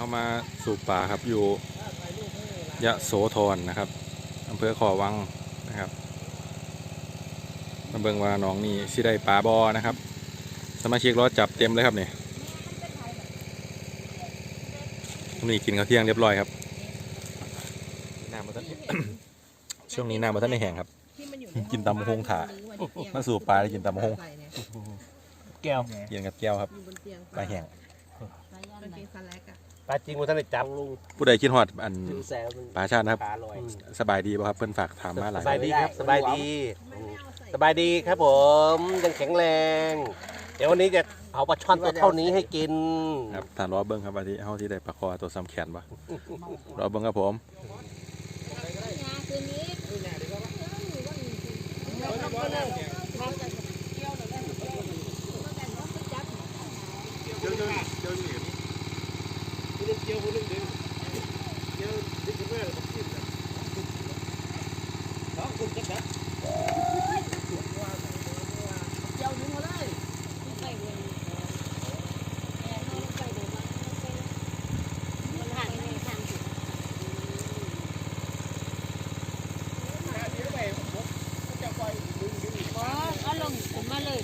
เข้ามาสูบป่าครับอยู่ยะโสธรนะครับอำเภอขอวังนะครับมาเบิ่งว่าน้องนี่สิได้ปลาบอนะครับ สมาชิกรอจับเต็มเลยครับนี่นี่กินข้าวเที่ยงเรียบร้อยครับน้ำมาท่านช่วงนี้น้ำมาท่านไม่แห้งครับที่มันอยู่กินตำบักหุ่งถ่ามาสู่ปลาได้กินตำบักหุ่งแก้วกินกับแก้วครับอยู่บนเตียงปลาแห้ง กางเกงสแลกอะปลาจริงมันท่านได้จับลุงผู้ใดคิดฮอดอันถึงแซวปลาชาตินะครับปลาลอย สบายดีป่ะครับเพิ่นฝากถามมาหลายสบายดีครับสบายดี สบายดีครับผม ยังแข็งแรง เดี๋ยววันนี้จะเอาปลาช่อนตัวเท่านี้ให้กิน ครับทานรอเบิ้งครับว่าที่เฮาที่ได้ปลาคอตัวซ้ำแขนป่ะรอเบิ้งครับผม ก็ลงผมมาเลย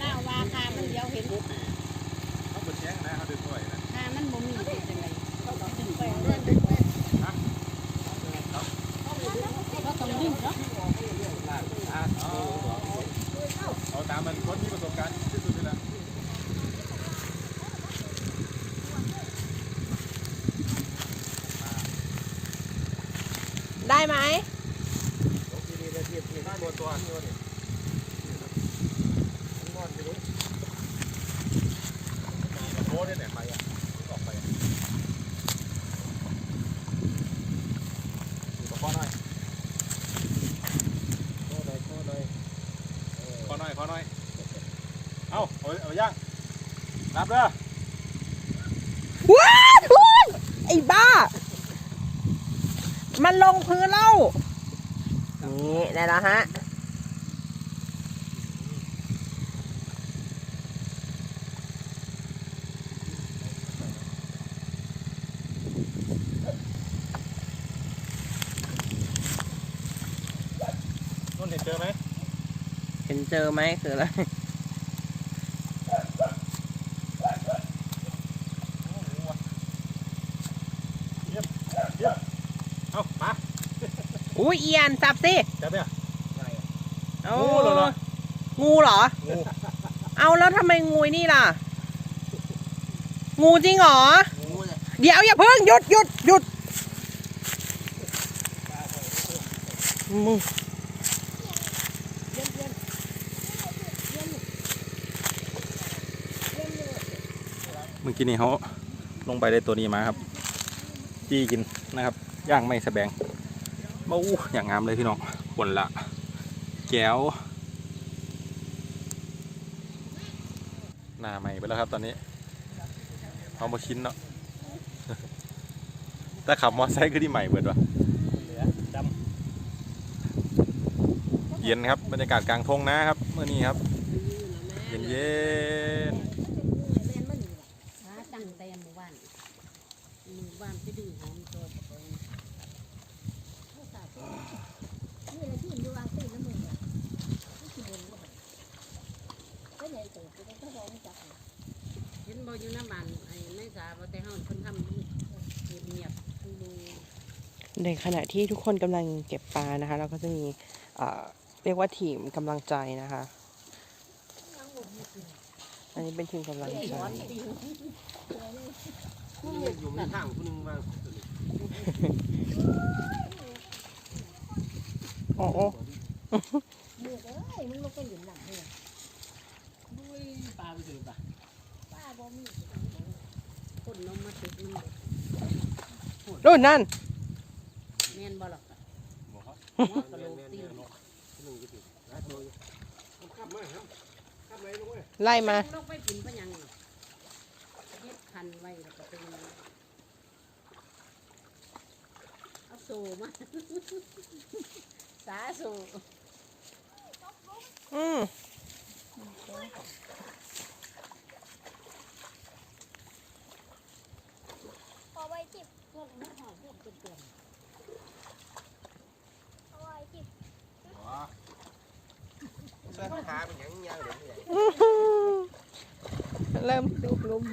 ล่าวาคา มันเดียวเห็น เขาบ่แจ้งนะเขาดึงไว้นะ คามันบ่มีเป็นจังไดก็ต้องดึงเนาะ เอาตามมันคนมีประสบการณ์ที่สุดนี่แหละ ได้ไหม โอ้ได้ไหนไปอะออกไปอะขอหน่อยขอหน่อยขอหน่อยเอาเอาเอาย่าง รับเด้อว้าวคุณไอ้บ้า มันลงพื้นแล้วนี่ได้แล้วฮะ นุ่นเห็นเจอไหม เห็นเจอไหมคืออะไร เอามาอุ้ยเอียนจับสิจับเนี่ย โอ้งูเหรอเนอะงูเหรอ งูเอาแล้วทำไมงูนี่ล่ะ งูจริงเหรอเดี๋ยวอย่าเพิ่งหยุดหยุดหยุดมึงเมื่อกี้นี่เขาลงไปได้ตัวนี้มาครับ จี้กินนะครับ ย่างไม่สะแบงมาอู้อย่างงามเลยพี่น้องผลละแก้วหน้าใหม่ไปแล้วครับตอนนี้เอามาชิ้นเนาะแต่ขับมอเตอร์ไซค์ก็ที่ใหม่เบิดวะเหลือดเย็นครับบรรยากาศกลางทงนะครับเมื่อนี้ครับ เย็นเย็น หาตั้งแต่หมู่บ้านหมู่บ้านไปดื้อหอมตัวตะโกน เห็นบ่อยู่น้ำมันไอ้ไม่สาบ่แต่เฮาเพิ่นทำเงียบๆดู ใน ขณะที่ทุกคนกำลังเก็บปลานะคะ เราก็จะมีเรียกว่าทีมกำลังใจนะคะ อันนี้เป็นทีมกำลังใจอยู่ในข้างคนนึงมาโอ้โอ้ด้วยปลาไปถึงปะปลาบ่มีคนน้องมาตึกมันรุ่นนั่น ม่นบ่หรอกอะหัหัวกะโหลกตีนขับมาครับขับไหนลงไปไล่มา ลงไปกินพะยังน่ะเฮ็ดคันไว้แล้วก็เป็นเอาโซมา สาโซอืม เสื้อขาเป็นยังยังเดี๋ยวนี้ เริ่ม ๆลูกลุม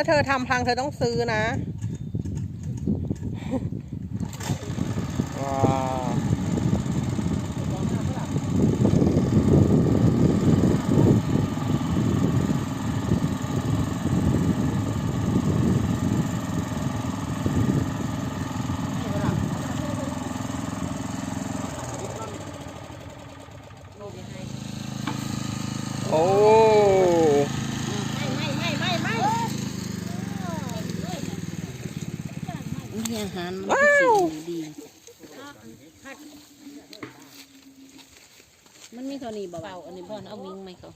ถ้าเธอทำพังเธอต้องซื้อนะว้าวโอ้ ไม่ไม่ไม่ไม่ มีอาหารมันก็สิ่งดีมันมีเท่านี้บ่เบาอันนี้พ่อนเอาวิ่งไหมเขา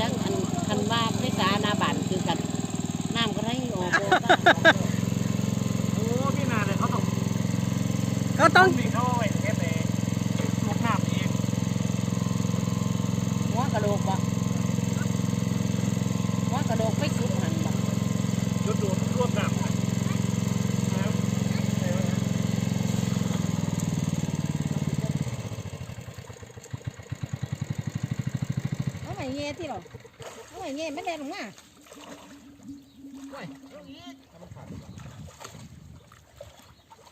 จังอันคันว่าไฟสาหน้าบ้านคือกัน น้ำก็ได้ออกบ่บ้าน โอ้พี่นาเลยเขาต้อง ก็ต้อง มีเขาไว้แค่ไหนลูกน้ำเอง หัวกระโหลกบ่หัวกระโหลกไปสุกหันบ่ จุดดูดรวบน้ำ เอาไหนเงี้ยที่หรอเอา ไหนเงี้ยไม่ได้หรอกนะ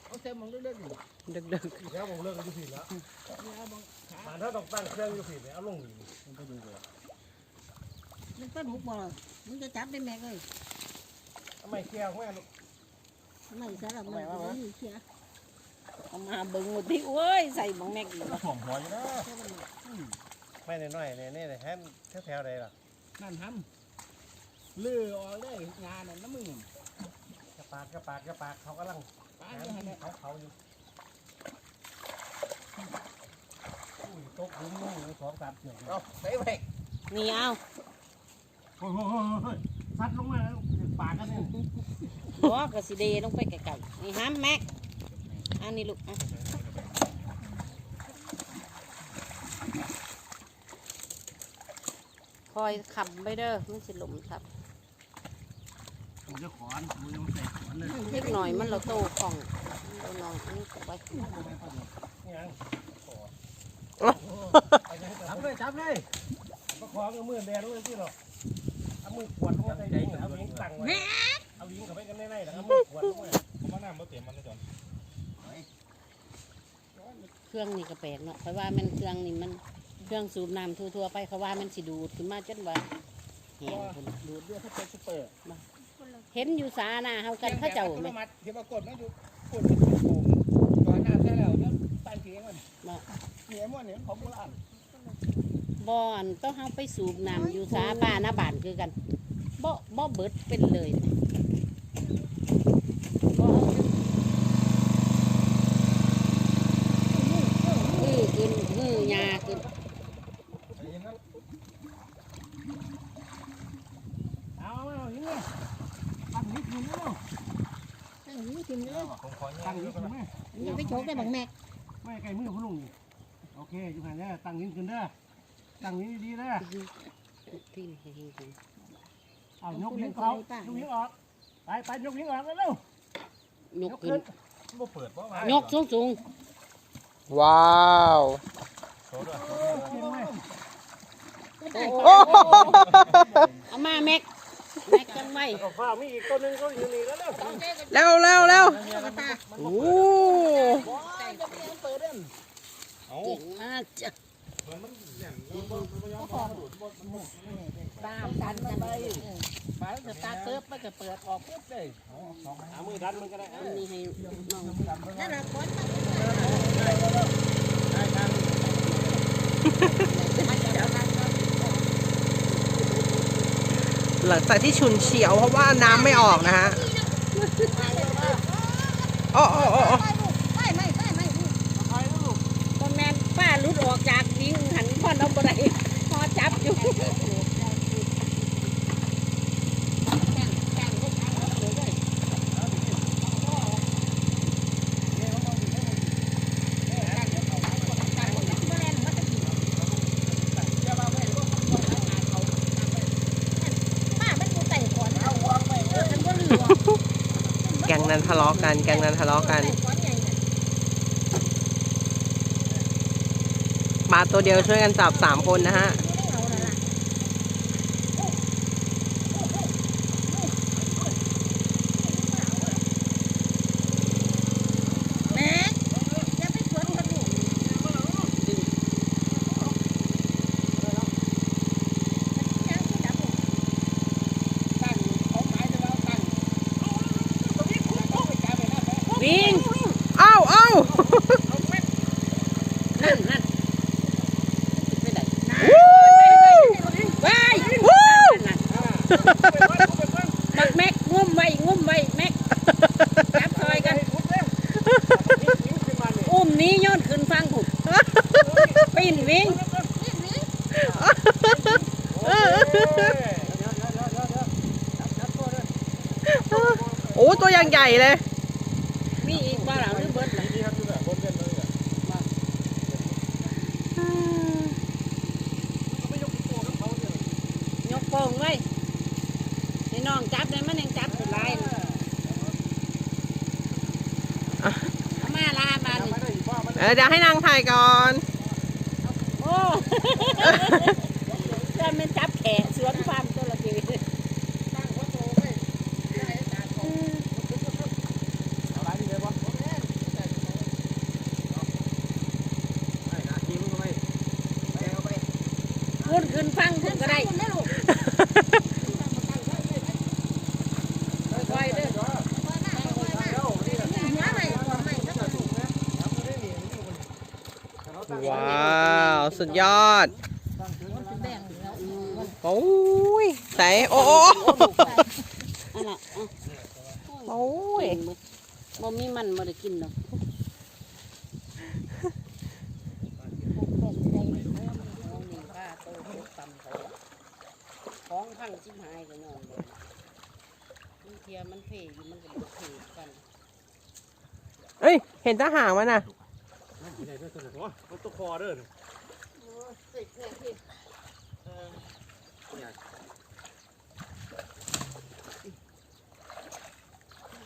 เอาเซลมองเรื่อยๆอยู่ดึกอีกแล้วผมเลิกกันอยู่ผิดแล้วมันถ้าต้องตั้งเครื่องอยู่ผิดเนี่ยเอาลงอยู่มันก็ดูเลยมันก็ถูกบ่มึงจะจับได้แม็กเลยทำไมแก้วแม่ลูกทำไมสารบมันก็มีเชียเอามาเบิ่งหมดที่โอ้ยใส่บังแม็กอีกก็ถ่วงหัวอยู่นะไม่น้อยๆเนี่ยนี่แฮนแถวๆใดล่ะ นั่นทำลือออกได้งานน่ะน้ำมึงกระปาดกระปาดกระปาดเขากำลังป้าหาจะให้ที่เขาเขาอยู่อุ้ยตกหลุมนู่นสองสามเสือกเอาใส่ไปนี่เอาโอ้ยโอ้ยโอ้ยโอ้ยซัดลงมาแล้วปากกันเนี่ยหัวก็สิเดลงไปไกลๆนี่ห้ามแม็กอันนี้ลูกอะ คอยขับไปเด้อมันสิหลมทับผมจะขอนผมจะมาใส่ขอนเลยเล็กหน่อยมันเราโตของเราหน่อยอันนี้ก็ไว้ยังจับเลยจับเลยประคองเอามือแดงเลยที่หรอเอามือขวดลงมาใส่ดินเอาลิงตั้งไว้เอาลิงเข้าไปกันในๆแล้วเอามือขวดลงมาผมมาน้ำมาเต็มมันเลยจอนเครื่องนี่ก็แปลกเนาะเพราะว่ามันเครื่องนี่มัน เครื่องสูบน้ำทั่วๆไปเขาว่ามันสิดูดขึ้นมาจนว่าแห้งพุ่นดูดด้วยเขาเป็นซุปเปอร์เห็นอยู่สาหน้าเฮากันเขาเจ้าไหไหมมเดี๋ยวมากดนะอยู่กดเป็นโป่งตอนน้ำใช่แล้วแล้วตั้งเสียงมันเนาะเสียงมันเนี่ยของโบราณบ่อนต้องเฮาไปสูบน้ำอยู่สาบ้านหน้าบ้านคือกันบ่บ่เบิดเป็นเลยบ่เอาหื้อขึ้นหื้อยาขึ้น เอาเอาเอาอย่างเงี้ยตั้งนิดนึงแล้ว ตั้งนี้กินเลย ตั้งนิดนึงไหม อย่าไปโช กได้บังแม็กไม่ไกลมือพ่อลุงโอเคอยู่หันเนี่ยตั้งนิ้นขึ้นเด้อตั้งนิ้นดีๆเด้อที่นี่เฮงๆเอายกนิ้วเขายกนิ้วออกไปไปยกนิ้วออกเร็วยกขึ้นบ่เปิดบ่มายกสูงสูงๆว้าวกินไหมก็ได้โอ้โหๆเอามาแม็กแม็กจังไว้ เอาฟ้ามีอีกตัวหนึงก็อยู่นี่แล้วเร็วเร็วเร็วเร็วโอ้เก่งมากจ้ะตามกันกันไปไปจะตาเติบมันก็เปิดออกปุ๊บเลยหามือดันมันก็ได้อันนี้ให้น้องนั่นแหละคน หลังจากที่ชุนเฉียวเพราะว่าน้ำไม่ออกนะฮะโอ้โอ้โอ้โอ้ไม่ไม่ไม่ไม่ก็แม่นป้าลุดออกจากวิ่งหันพ่อน้องบะไรพอจับอยู่ ป้ามันกูแต่ก่อนเอาวางไปเออมันก็เหลือ แกงนั้น ทะเลาะกัน แกงนั้นทะเลาะกันปลาตัวเดียวช่วยกันจับสามคนนะฮะล่ะแม่อย่าไปสวนกันลูกยังสิจับลูก ตั้งเขาหมายถึงว่าตั้งต้องไปจับไปนะแม่ วิ่ง เอ้าเอ้า นั่นนั่นไปไหนวู้ไปวู้นั่นบักแม็กงุ้มไว้งุ้มไว้แม็กจับซอยกัน อุ้มนี้ย้อนขึ้นฟังผมปีนวิ่งโอ้ตัวย่างใหญ่เลย มีอีกบ้าหลังหรือเบิดหลัง โป่งไว้ให้น้องจับได้มันยังจับอยู่ไรเอามาลาบานเออเดี๋ยวให้นางถ่ายก่อน โอ้ เพื่อนมันจับแขนสวนฟามตัวละที พุ่นขึ้นฟังพุ่นก็ได้ไว้เด้อ ว้าว สุดยอดโอ้ยใส่โอ้โอ้อันน่ะโอ้ยบ่มีมันบ่ได้กินดอกของพังชิมหายกันนอนเลยบางเทียมันเพยอยู่มันก็เพยกันเอ้ย เห็นทหารมันน่ะตัวคอเด้อ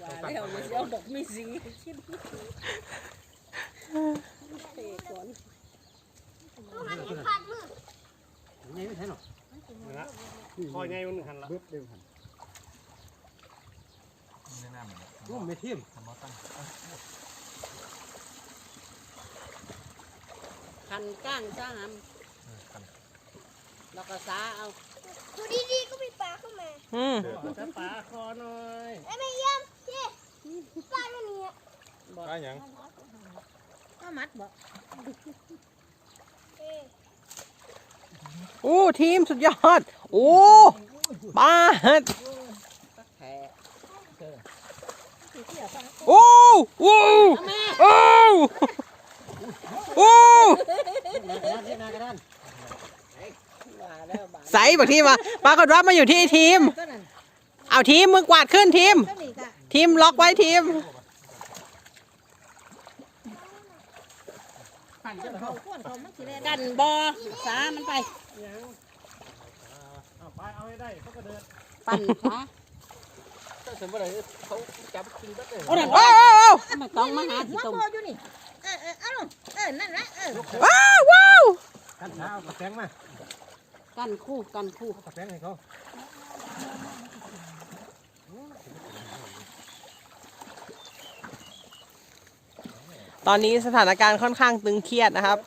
ว่าแล้วมันสิเอาดอกมีสีชิ้นเพยก่อนมันเห็นขาดมือนะคอใหญ่มันหันละร่วมไม่เทียมคันก้างซะหำ แล้วก็สาเอาดูดีๆก็มีปลาเข้ามาอืมจะปลาคอหน่อยไอ้แม่เยี่ยมพี่ปลาตัวนี้อะได้ยังก็มัดบอกเอ้ยโอ้ทีมสุดยอด โอ้ปาดแผลโอ้โอ้โอ้โอ้ว่าแล้วบาด ใส่บอกทีมมาปรากฏว่ามาอยู่ที่ทีม ก็นั่นเอาทีมมือกวาดขึ้นทีม ก็นี่ก็ทีมล็อกไว้ทีม เขาขวนเขามันสิแลนกันบอสามันไปเอาไปเอาให้ได้เขาก็เดินปั่นขาถ้าสมมติเขาจับกินก็ได้โอ้นั่นโอ้โอ้โอ้ไม่ต้องมาหาที่หัวตรงโตอยู่นี่เออเออเอาลงเออนั่นแหละเออว้าวว้าวกันเท้ากับแตงมา กันคู่กันคู่ตักแป้งให้เขาตอนนี้สถานการณ์ค่อนข้างตึงเครียดนะครับ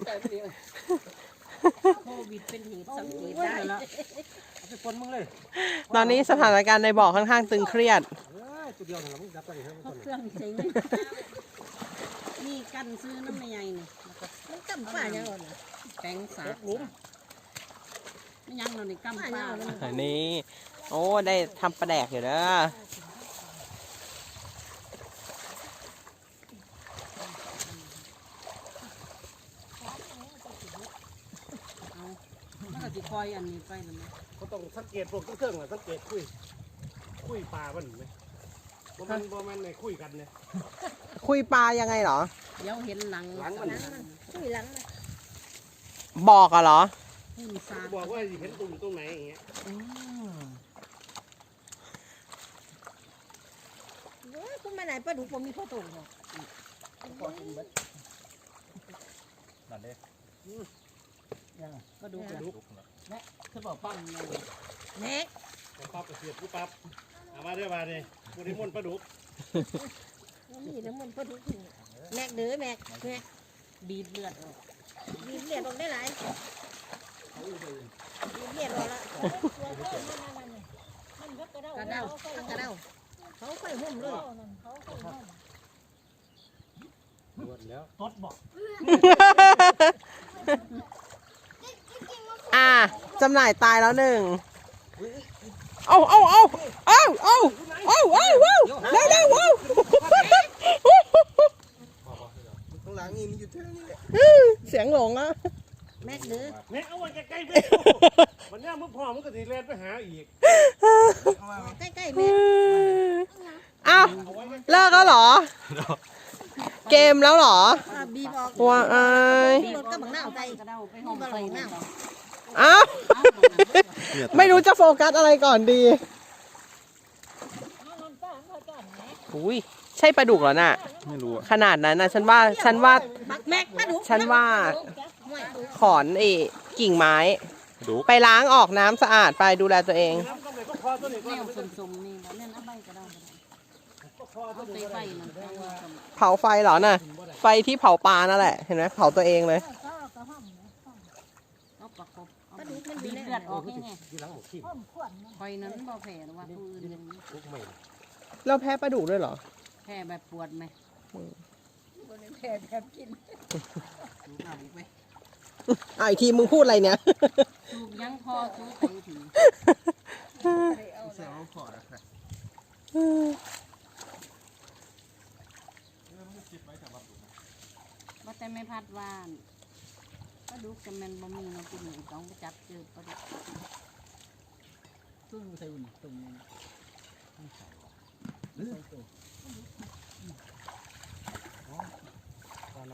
โควิดเป็นเหตุสังเกตได้แล้วอไปปนมึงเลยตอนนี้สถานการณ์ในบ่อค่อนข้างตึงเครียด เอ้ยตัวเดียวรอมึงบไปเลยครับเพมึราะงเครื่องเซ็งนี่กันซื้อน้ำไม่ใหญ่นี่มันกำฝ่ายังอ่อนแป้งสาดลุม ยังเราในกำป้าอันนี้โอ้ ได้ทำปลาแดกอยู่เด้อเอามันก็จะคอยอันนี้ไปนะมั้ยเขาต้องสังเกตพวกเครื่องๆน่ะสังเกตคุย คุยปลามันไหมบ่แมันบ่แมันในคุยกันเนี่ย คุยปลายังไงเหรอ เดี๋ยวเห็นหลัง หลังมันคุยหลังนะบอกอะเหรอ หุ่นซาบอกว่าสิเห็นตุ่มตรงไหนอย่างเงี้ยโอ้ยคุณมาไหนปลาดุกผมมีข้าวต้มหรอกก็ดูกันคือบอกปั้งเลยแน็กแต่ปั๊บก็เสียบกูปั๊บเอามาเด้อมาเด้กูได้มนต์ปลาดุกนี่น้ำมันปลาดุกนี่แม็กเด้อแม็กแม็กบีบเลือดออกบีบเลียดออกได้หลายบีบ เลียดออกละกระเด้ากระเด้าเขาไฟหุ่มเลยหมดแล้วตดบอกอ่าจำหน่ายตายแล้วหนึ่งเอาเอาเอาเอาเอาเอาเอาเอาเร็วเร็วเอาข้างหลังนี่มันอยู่เท่านี้แหละเสียงหลงอะ แม็กเด้อเนี่ยเอาไว้ใกล้ๆไปวันนี้มึงพ่อมึงก็สิแล่นไปหาอีกใกล้ๆแม็กอ้าวเลิกแล้วเหรอ เกมแล้วเหรออ่าบีบออกว่าไอายบีบก็บังหน้าใส่กระเด้าไปห้องไฟมากอ้าว ไม่รู้จะโฟกัสอะไรก่อนดี อุ้ยใช่ปลาดุกเหรอน่ะ ไม่รู้อะขนาดนั้นนะฉันว่าฉันว่า บักแม็กปลาดุกฉันว่าห่วย ขอนเอกิ่งไม้ ดูไปล้างออกน้ำสะอาดไปดูแลตัวเองน้ำก็เลยก็คอตัวนี้ก็แนวสมๆนี่แล้วนั่นเอาใบกระเด้าเอาใส่ไฟมันแป้งสมเผาไฟเหรอน่ะ ไฟที่เผาปลานั่นแหละ เห็นไหมเผาตัวเองเลย เอาประกบเอาบีบเลือดออกให้ไงที่หลังหมกขี้คอยนั้นบ่แผลหรือว่าผู้อื่นเป็นทุกไม่เราแพ้ปลาดุกด้วยเหรอ แผลแบบปวดไหมแผ่แบบกินเอาอีกไหม อะอีกทีมึงพูดอะไรเนี่ยสูบยังพอสูบไปถึงเสียงขอนะครับว่าแต่ไม่พัดวานปลาดุกจะแมันบ่มีเนาะคุณหนึ่งต้องไปจับเจอปลาดุกซึ่งใส่อุ่นตรงพวกแน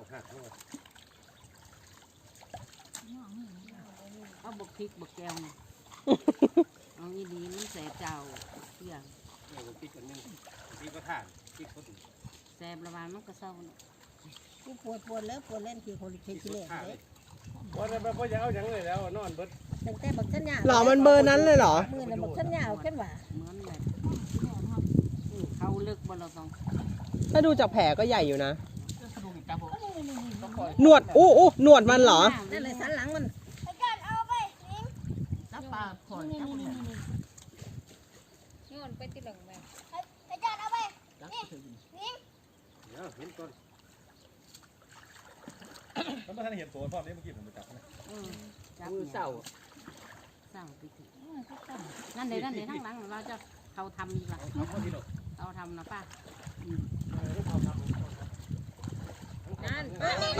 วหักทั้งหมดเอาบกพริกบกแก้วนี่ เอาอีดีมันแสบเจ้าเที่ยงเนี่ยผมปิดกันนึงปิดก็ท่านปิดก็ถึงแสบระบายมันก็เศร้าเนาะกูปวดปวดแล้วปวดเล่นคือคนเคยปิดขี้ก็เล่นท่านเลเลยยวันนั้นพ่อจะเอาอย่างเลยแล้วนอนเบิดตั้งแต่บักชันยาหรอมันเบอร์นั้นเลยเหรอ มือน่ะบักชันยาวขึ้นว่าเหมือนแบบเขาลึกบ่เราต้องถ้าดูจากแผลก็ใหญ่อยู่นะ หนวดอู้อู้หนวดมันเหรอ นั่นเลยสันหลังมันอาจารย์เอาไปนิ้งจับปลาคอยจับเนี่ยย้อนไปที่หลังแม่อาจารย์เอาไปจับถึงนิ้งเดี๋ยวเห็นต้นแล้วเมื่อท่านเห็นตัวพ่อนี้เมื่อกี้ผมไปจับนะเออจับมือเศร้าเศร้าไปถึงนั่นเดี๋ยวนั่นเดี๋ยวทั้งหลังเราจะเขาทำดีกว่าเราทำนะป้านั่น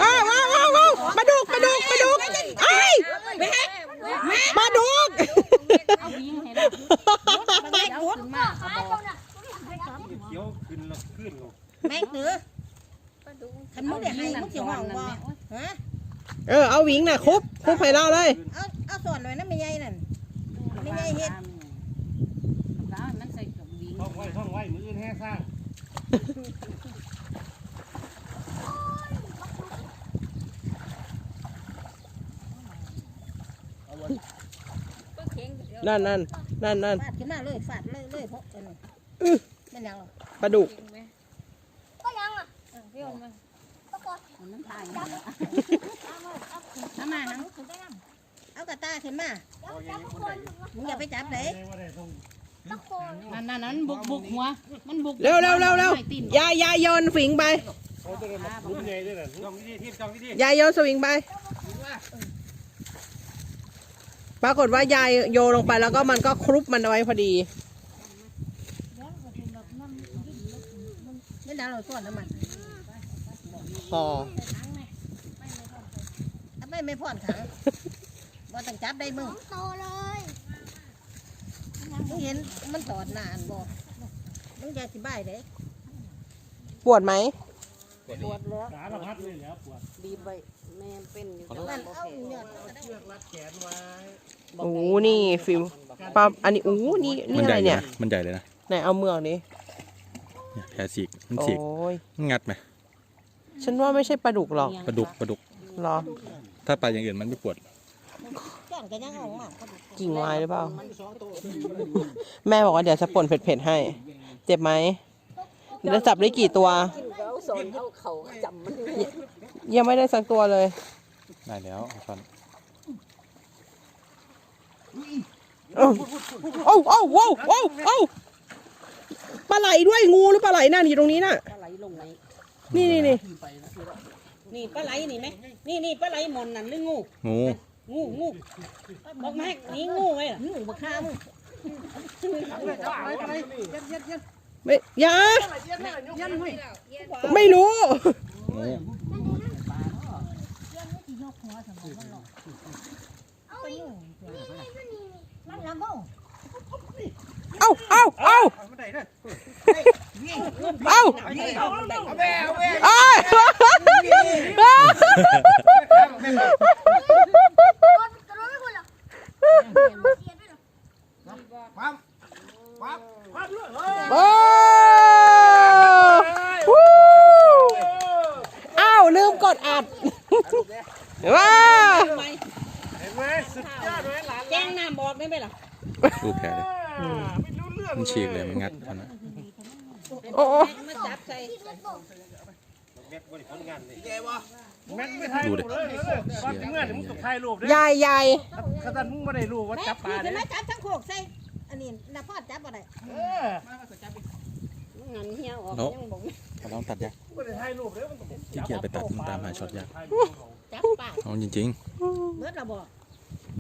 อ้าวอ้าวอ้าวอ้าวปลาดุกปลาดุกปลาดุกไอ้ยปลาดุกเอาวิ่งให้เราเดี๋ยวขึ้นมาเอาบอกเขียวขึ้นแล้วขึ้นลงแม็กเด้อคันมึงได้ให้มึงสิห้องบ่ฮะเออเอาหวิงน่ะคุบคุบให้เราเลย เอาเอาสอนไว้นะไม่ใหญ่นั่นไม่ได้เฮ็ดแล้วมันใส่กับวิ่งท่องไว้ท่องไว้มืออื่นแห่สร้าง นั่นนั่นนั่นนั่นฟาดขึ้นมาเลยฟาดเลยเลยเพราะอันนั้นได้เป็นยังหรอปลาดุกก็ยังอะเออพี่โอนมาก็กดมันตายจับเอามาเอาขึ้นเอามาหังเอากระตาขึ้นมาจับจับทุกคนมึงอย่าไปจับเลยทุกคนนั่นนั่นนั้นบุกบุกหัวมันบุกเร็วเร็วเร็วเร็วไม่ตีนยายยายโยนฝิงไปเขาจะมาลุ้นไงด้วยน่ะจ้องที่ทีมจ้องที่ทียายโยนสวิงไป ปรากฏว่ายายโยนลงไปแล้วก็มันก็ครุบมันเอาไว้พอดีนี่ดาวเราส่วนน้ำมันพอเอาไปไม่พ่อนขังบ่ต้องจับได้มึงโตเลยมึงเห็นมันตอดหนานบ่มึงจะสิบายเด้ปวดไหม ปวดแล้วสารพัดเลยแล้วปวดบีบไปแม่เป็นอยู่นั่นเอาเนื้อเชือกรัดแขนไว้โอ้โหนี่ฟิลปลาอันนี้โอ้โหนี่นี่อะไรเนี่ย มันใหญ่เลยนะไหนเอาเมือกนี้เนี่ยแผลฉีกมันโอ้ฉีกยมันงัดไหมฉันว่าไม่ใช่ปลาดุกหรอกปลาดุกปลาดุกหรอ ถ้าปลาอย่างอื่นมันไม่ปวดจ้อนกันยังเอามากิ่งไม้หรือเปล่า แม่บอกว่าเดี๋ยวจะป่นเผ็ดๆให้ เจ็บไหมแล้วจับได้กี่ตัวเอา สอนเอาเขาจำมันยังไม่ได้สักตัวเลย ได้แล้วช้อนเอ้าเอ้าเอ้าเอ้าเอ้าเอ้าปลาไหลด้วยงูหรือปลาไหลนั่นอยู่ตรงนี้น่ะ ปลาไหลลงไหนนี่นี่นี่นี่ปลาไหลนี่ไหมนี่นี่ปลาไหลหมอนนั่นหรืองู งู งูงูบอกแม่นี่งูไงล่ะงูบ่ฆ่ามึงไม่อยา ไม่รู้งูมันละโมเอ้าเอ้าเอ้าเอ้าเอาแม่เอาแม่เอ้ย กดกระโดดไม่คุณหรอกเสียด้วยหรอ ปั๊มปั๊มปั๊มเลย โอ้วู้อ้าวลืมกดอัดว้า ไป เห็นไหมสุดยอดเลยหลาน แจ้งน้ำบอกได้ไหมล่ะ ดูแผลเลยไม่รู้เรื่องมันฉีกเลยมันงัดมันนะโอ้โอ้มาจับใส่แม็กบริผลงานนี่แกวะแม็กไม่ถ่ายรูปเลยความจริงเมื่อมึงต้องถ่ายรูปด้วยยายยายขนาดมึงไม่ได้รู้ว่าจับปลานี่เนี่ยมาจับทั้งโคกใส่อันนี้น่ะพ่อจับบ่ได้เอองั้นเหี่ยวออกยังบอกเอาลองตัดยากไม่ได้ถ่ายรูปเลยมันต้องขี้เกียจไปตัดมันตามหาช็อตยากจับปากเอาจริงเบิดละบ่